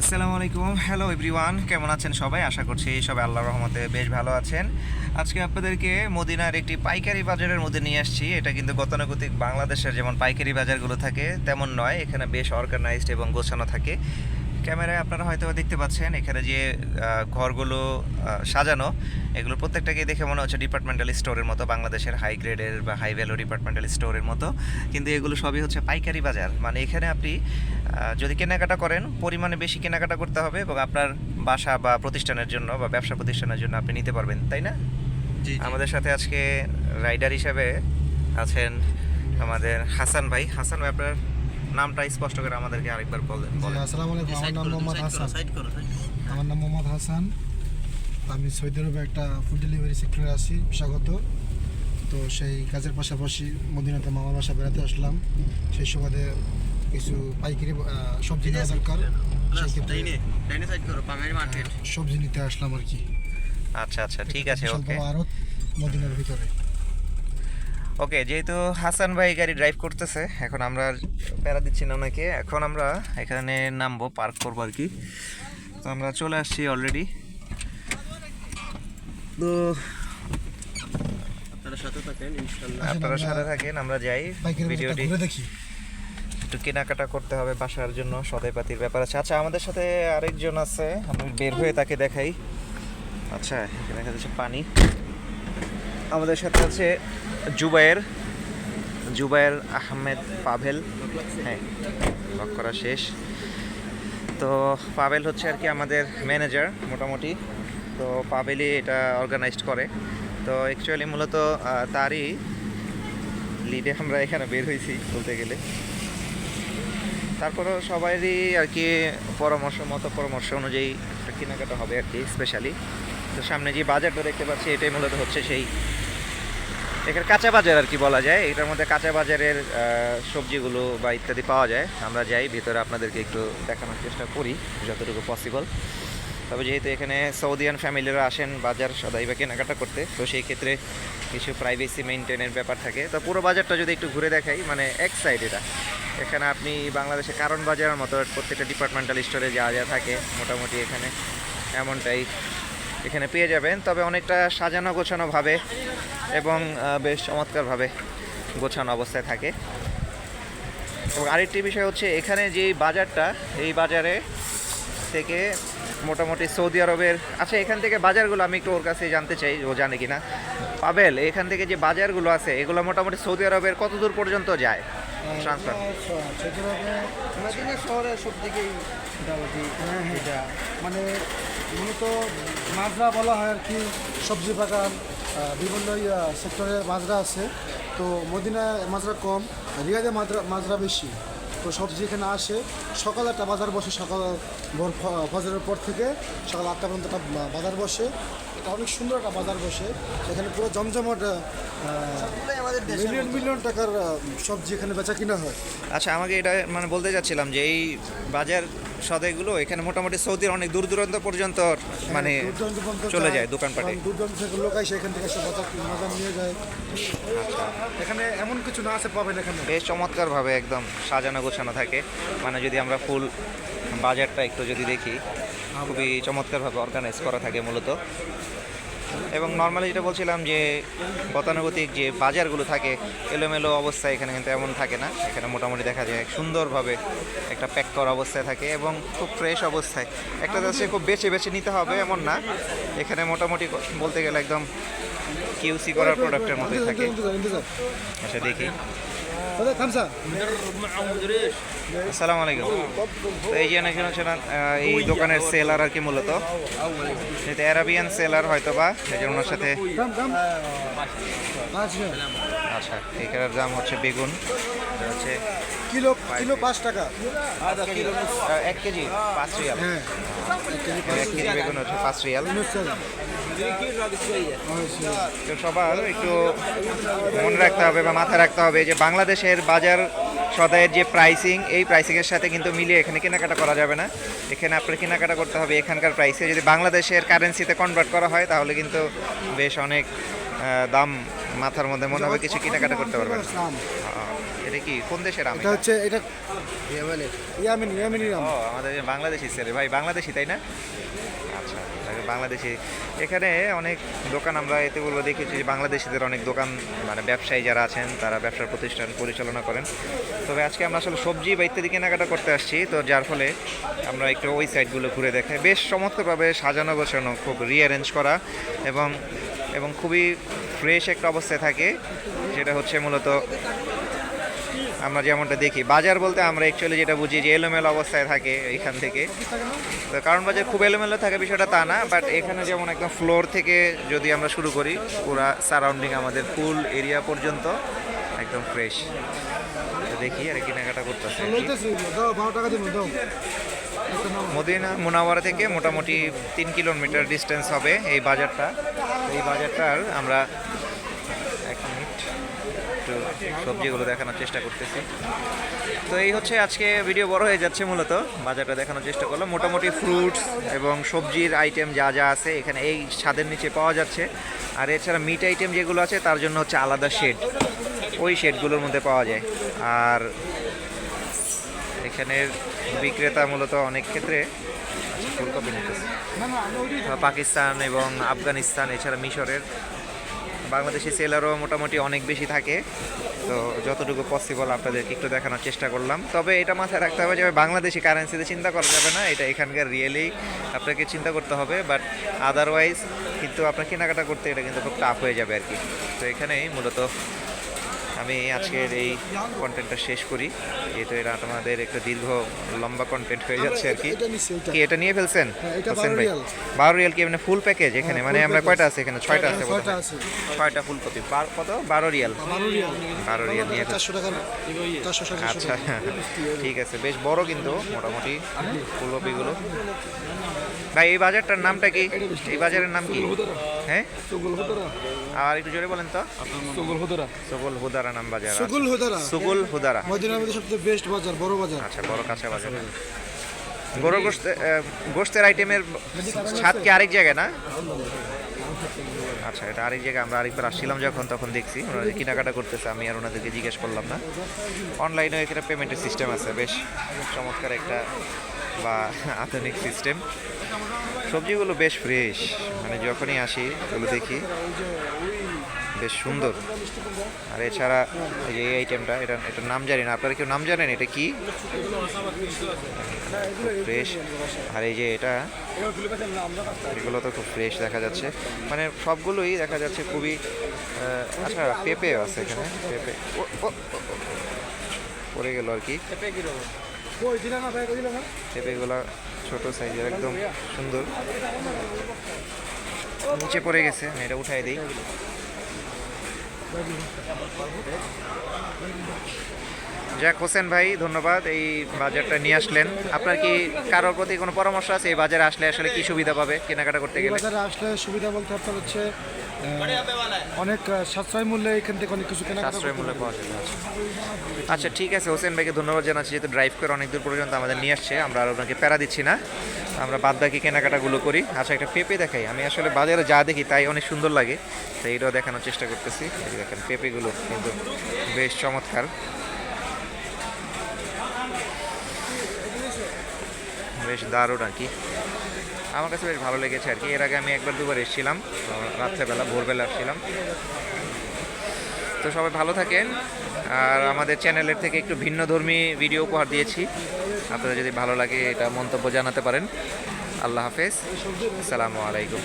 আসসালামু আলাইকুম। Hello everyone কেমন আছেন সবাই? আশা করছি সবাই আল্লাহ রহমতে বেশ ভালো আছেন। আজকে আপনাদেরকে মদিনার একটি পাইকারি বাজারের মধ্যে নিয়ে আসছি। এটা কিন্তু গতানুগতিক বাংলাদেশের যেমন পাইকারি বাজারগুলো থাকে, তেমন নয়। এখানে বেশ অর্গানাইজড এবং গোছানো থাকে। ক্যামেরায় আপনারা হয়তো দেখতে পাচ্ছেন এখানে যে ঘরগুলো সাজানো এগুলো প্রত্যেকটাকে দেখে মনে হচ্ছে ডিপার্টমেন্টাল স্টোরের মতো বাংলাদেশের হাই গ্রেডের বা হাই ভ্যালু ডিপার্টমেন্টাল স্টোরের মতো। কিন্তু এগুলো সবই হচ্ছে পাইকারি বাজার। মানে এখানে আপনি যদি কেনাকাটা করেন পরিমাণে বেশি কেনাকাটা করতে হবে এবং আপনার বাসা বা প্রতিষ্ঠানের জন্য বা ব্যবসা প্রতিষ্ঠানের জন্য আপনি নিতে পারবেন তাই না? জি আমাদের সাথে আজকে রাইডার হিসাবে আছেন আমাদের হাসান ভাই। হাসান ভাই আপনার নামটা স্পষ্ট করে আমাদেরকে আরেকবার বলেন। আসসালামু আলাইকুম আমার নাম মোহাম্মদ হাসান। আমার নাম মোহাম্মদ হাসান। আমি সৌদি আরবে একটা ফুড ডেলিভারি সেক্টরে আছি পেশাগত। তো সেই কাজের পাশাপাশি মদিনাতে মামার বাসা বেড়াতে আসলাম। সেই সুবাদে কিছু পাইকারি সবজি নেওয়া দরকার। সবজি নিতে আসলাম আর কি। আচ্ছা আচ্ছা ঠিক আছে ওকে। আড়ত মদিনার ভিতরে। ওকে যেহেতু হাসান ভাই গাড়ি ড্রাইভ করতেছে এখন আমরা প্যারা দিচ্ছি না ওনাকে এখন আমরা এখানে নামবো পার্ক করব আর কি। তো আমরা চলে আসছি অলরেডি তো আপনারা সাথে থাকেন আপনারা আমরা সাথে থাকেন আমরা যাই ভিডিওটি। দেখি। একটু কেনাকাটা করতে হবে বাসার জন্য সদাইপাতির ব্যাপার আছে। আচ্ছা আমাদের সাথে আরেকজন আছে আমি বের হয়ে তাকে দেখাই। আচ্ছা এখানে দেখা যাচ্ছে পানি। আমাদের সাথে আছে জুবায়ের জুবায়ের আহমেদ পাভেল। হ্যাঁ লক করা শেষ। তো পাভেল হচ্ছে আর কি আমাদের ম্যানেজার মোটামুটি। তো পাভেলই এটা অর্গানাইজড করে। তো অ্যাকচুয়ালি মূলত তারই লিডে আমরা এখানে বের হয়েছি বলতে গেলে। তারপরেও সবারই আর কি পরামর্শ, মতো পরামর্শ অনুযায়ী কেনাকাটা হবে আর কি স্পেশালি তো সামনে যে বাজারটা দেখতে পাচ্ছি, এটাই মূলত হচ্ছে সেই এখানে কাঁচা বাজার আর কি বলা যায়। এটার মধ্যে কাঁচা বাজারের সবজিগুলো বা ইত্যাদি পাওয়া যায়। আমরা যাই, ভিতরে আপনাদেরকে একটু দেখানোর চেষ্টা করি, যতটুকু পসিবল তবে যেহেতু এখানে সৌদিয়ান ফ্যামিলিরা আসেন বাজার সদাই বা কেনাকাটা করতে, তো সেই ক্ষেত্রে কিছু প্রাইভেসি মেনটেনের ব্যাপার থাকে। তো পুরো বাজারটা যদি একটু ঘুরে দেখাই মানে এক সাইড এটা। এখানে আপনি বাংলাদেশে কারণ বাজারের মতো প্রত্যেকটা ডিপার্টমেন্টাল স্টোরে যা যা থাকে, মোটামুটি এখানে এমনটাই। এখানে পেয়ে যাবেন। তবে অনেকটা সাজানো গোছানোভাবে এবং বেশ চমৎকারভাবে গোছানো অবস্থায় থাকে। এবং আরেকটি বিষয় হচ্ছে, এখানে যে বাজারটা, এই বাজারে থেকে মোটামুটি সৌদি আরবের আচ্ছা এখান থেকে বাজারগুলো আমি একটু ওর কাছে জানতে চাই, ও জানে কিনা। পাবেল, এখান থেকে যে বাজারগুলো আছে, এগুলো মোটামুটি সৌদি আরবের কত দূর পর্যন্ত যায়? মানে মূলত মাজরা বলা হয় আর কি সবজি বাগান বিভিন্ন সেক্টরে মাজরা আছে তো মদিনায় মাজরা কম রিয়াদে মাজরা মাজরা বেশি তো সবজি এখানে আসে। সকাল একটা বাজার বসে সকাল ভোর ফজরের পর থেকে সকাল আটটা পর্যন্ত একটা বাজার বসে এটা অনেক সুন্দর একটা বাজার বসে। এখানে পুরো জমজমাট আমাদের মিলিয়ন মিলিয়ন টাকার সবজি এখানে বেচা কিনা হয়। আচ্ছা আমাকে এটা মানে বলতে যাচ্ছিলাম যে এই বাজার সদাইগুলো এখানে মোটামুটি সৌদির অনেক দূর দূরান্ত পর্যন্ত মানে দূর চলে যায়। দোকানপাটে। দূর দূরান্ত থেকে লোক আসে এখান থেকে বাজার বাজার নিয়ে যায়। এখানে এমন কিছু না আছে পাবেন এখানে? বেশ চমৎকারভাবে একদম সাজানো গোছানো থাকে। মানে যদি আমরা ফুল বাজারটা একটু যদি দেখি। খুবই চমৎকারভাবে অর্গানাইজ করা থাকে মূলত এবং নর্মালি যেটা বলছিলাম যে, গতানুগতিক যে বাজারগুলো থাকে, এলোমেলো অবস্থায় এখানে কিন্তু এমন থাকে না এখানে মোটামুটি দেখা যায় সুন্দরভাবে একটা প্যাক করা অবস্থায় থাকে এবং খুব ফ্রেশ অবস্থায় একটা যাচ্ছে খুব বেছে বেছে নিতে হবে এমন না এখানে মোটামুটি বলতে গেলে একদম কিউসি করার প্রোডাক্টের মধ্যে থাকে। আচ্ছা দেখি। আসসালামু আলাইকুম। তো এই যে এই দোকানের সেলার আর কি মূলত। এটা অ্যারাবিয়ান সেলার হয়তো বা এই যে ওনার সাথে। আচ্ছা। এখানের দাম হচ্ছে বেগুন। হচ্ছে কিলো কিলো পাঁচ টাকা। এক কেজি পাঁচ রিয়াল। হ্যাঁ এক কেজি বেগুন হচ্ছে পাঁচ রিয়াল। তো সবার একটু মনে রাখতে হবে বা মাথায় রাখতে হবে যে বাংলাদেশের বাজার সদাইয়ের যে প্রাইসিং এই প্রাইসিংয়ের সাথে কিন্তু মিলিয়ে এখানে কেনাকাটা করা যাবে না। এখানে আপনার কেনাকাটা করতে হবে এখানকার প্রাইসে যদি বাংলাদেশের কারেন্সিতে কনভার্ট করা হয় তাহলে কিন্তু বেশ অনেক দাম মাথার মধ্যে মনে হবে কিছু কেনাকাটা করতে পারবেন। এটা কি? কোন দেশের আম এটা? হচ্ছে এটা ইয়ামিন ইয়ামিনি আম। আমাদের বাংলাদেশি ছেলে। ভাই বাংলাদেশি তাই না? আচ্ছা। বাংলাদেশি। এখানে অনেক দোকান আমরা এতে বলব দেখেছি যে বাংলাদেশিদের অনেক দোকান মানে ব্যবসায়ী যারা আছেন, তারা ব্যবসার প্রতিষ্ঠান পরিচালনা করেন। তবে আজকে আমরা আসলে সবজি বা ইত্যাদি কেনাকাটা করতে আসছি, তো যার ফলে আমরা একটু ওই সাইডগুলো ঘুরে দেখাই বেশ চমৎকারভাবে সাজানো গোছানো, খুব রিঅ্যারেঞ্জ করা এবং এবং খুবই ফ্রেশ একটা অবস্থায় থাকে, যেটা হচ্ছে মূলত আমরা যেমনটা দেখি। বাজার বলতে আমরা অ্যাকচুয়ালি যেটা বুঝি যে এলোমেলো অবস্থায় থাকে এখান থেকে। তো কারণ বাজার খুব এলোমেলো থাকে বিষয়টা তা না বাট এখানে যেমন একদম ফ্লোর থেকে যদি আমরা শুরু করি, পুরা সারাউন্ডিং আমাদের ফুল এরিয়া পর্যন্ত একদম ফ্রেশ দেখি আর কেনাকাটা করতেছে। মদিনা, মুনাওয়ারা থেকে মোটামুটি তিন কিলোমিটার ডিস্টেন্স হবে এই বাজারটা। এই বাজারটার আমরা এক মিনিট একটু সবজিগুলো দেখানোর চেষ্টা করতেছি। তো এই হচ্ছে আজকে ভিডিও বড় হয়ে যাচ্ছে মূলত। বাজারটা দেখানোর চেষ্টা করলাম। মোটামুটি ফ্রুটস এবং সবজির আইটেম যা যা আছে এখানে এই ছাদের নিচে পাওয়া যাচ্ছে। আর এছাড়া মিট আইটেম যেগুলো আছে তার জন্য হচ্ছে আলাদা শেড ওই শেডগুলোর মধ্যে পাওয়া যায়। আর এখানের বিক্রেতা মূলত অনেক ক্ষেত্রে আচ্ছা, ফুলকপি নিতেছে। পাকিস্তান এবং আফগানিস্তান এছাড়া মিশরের বাংলাদেশি সেলারও মোটামুটি অনেক বেশি থাকে। তো যতটুকু পসিবল আপনাদেরকে একটু দেখানোর চেষ্টা করলাম। তবে এটা মাথায় রাখতে হবে যে বাংলাদেশি কারেন্সিতে চিন্তা করা যাবে না। এটা এখানকার রিয়েলি আপনাকে চিন্তা করতে হবে। বাট আদারওয়াইজ কিন্তু আপনার কেনাকাটা করতে এটা কিন্তু খুব টাফ হয়ে যাবে আর কি তো এখানেই মূলত আমি আজকের এই কন্টেন্টটা শেষ করি। যেহেতু এটা আমাদের একটা দীর্ঘ লম্বা কন্টেন্ট হয়ে যাচ্ছে আর কি। এটা কি এটা নিয়ে ফেলছেন? হ্যাঁ, হোসেন ভাই। বারো রিয়াল কি মানে ফুল প্যাকেজ এখানে? হ্যাঁ, মানে আমরা কয়টা আছে এখানে? ছয়টা আছে ছয়টা ফুলকপি বার- কত? বারো রিয়াল বারো রিয়াল নিয়ে আচ্ছা। ঠিক আছে বেশ বড় কিন্তু মোটামুটি ফুলকপিগুলো ভাই এই বাজারটার নামটা কি? এই বাজারের নাম কি? হ্যাঁ? আর একটু জোরে বলেন তো। সবল হুদারা নাম বাজার। সুগুল হুদারা? সুগুল হুদারা। মদিনার মধ্যে সবচেয়ে বেস্ট বাজার বড় বাজার। আচ্ছা বড় কাঁচা বাজার। গরুর গোস্ত গোস্তের আইটেমের ছাদ কি আরেক জায়গায় না? আচ্ছা এটা আরেক জায়গায় আমরা আরেকবার আসছিলাম যখন তখন দেখছি। ওনারা কেনাকাটা করতেছে আমি আর ওনাদেরকে জিজ্ঞেস করলাম না। অনলাইনেও এখানে পেমেন্টের সিস্টেম আছে। বেশ চমৎকার একটা বা আধুনিক সিস্টেম সবজিগুলো বেশ ফ্রেশ মানে যখনই আসি, এগুলো দেখি। বেশ সুন্দর। আর এছাড়া এই যে এই আইটেমটা এটা, এটার নাম জানি না। আপনারা কেউ নাম জানেন? এটা কি? ফ্রেশ আর এই যে এটা, এগুলো তো খুব ফ্রেশ দেখা যাচ্ছে। মানে সবগুলোই দেখা যাচ্ছে খুবই আচ্ছা পেঁপে আছে এখানে। পেঁপে পড়ে গেল আর কি। পেঁপেগুলো ছোট সাইজের একদম সুন্দর। নিচে পড়ে গেছে এটা উঠাই দিই। যাক হোসেন ভাই ধন্যবাদ। এই বাজারটা নিয়ে আসলেন। আপনার কি কারোর প্রতি কোনো পরামর্শ আছে? এই বাজারে আসলে আসলে কি সুবিধা পাবে কেনাকাটা করতে গেলে? বাজারে আসলে সুবিধা বলতে আপনার হচ্ছে অনেক সাশ্রয় মূল্যে এখান থেকে অনেক কিছু কেনাকাটা সাশ্রয় মূল্যে পাওয়া যাবে আচ্ছা। আচ্ছা ঠিক আছে হোসেন ভাইকে ধন্যবাদ জানাচ্ছি যেহেতু ড্রাইভ করে অনেক দূর পর্যন্ত আমাদের নিয়ে আসছে আমরা আর ওনাকে প্যারা দিচ্ছি না। আমরা বাদ বাকি কেনাকাটাগুলো করি। আচ্ছা একটা পেঁপে দেখাই। আমি আসলে বাজারে যা দেখি তাই অনেক সুন্দর লাগে। তাই এটাও দেখানোর চেষ্টা করতেছি। এই দেখেন পেঁপেগুলো কিন্তু বেশ চমৎকার। বেশ দারুণ আর কি। আমার কাছে বেশ ভালো লেগেছে আর কি। এর আগে আমি একবার দুবার এসেছিলাম রাত্রেবেলা, ভোরবেলা আসছিলাম। তো সবাই ভালো থাকেন। আর আমাদের চ্যানেলের থেকে একটু ভিন্ন ধর্মী ভিডিও উপহার দিয়েছি। আপনারা যদি ভালো লাগে এটা মন্তব্য জানাতে পারেন। আল্লাহ হাফেজ। আসসালামু আলাইকুম।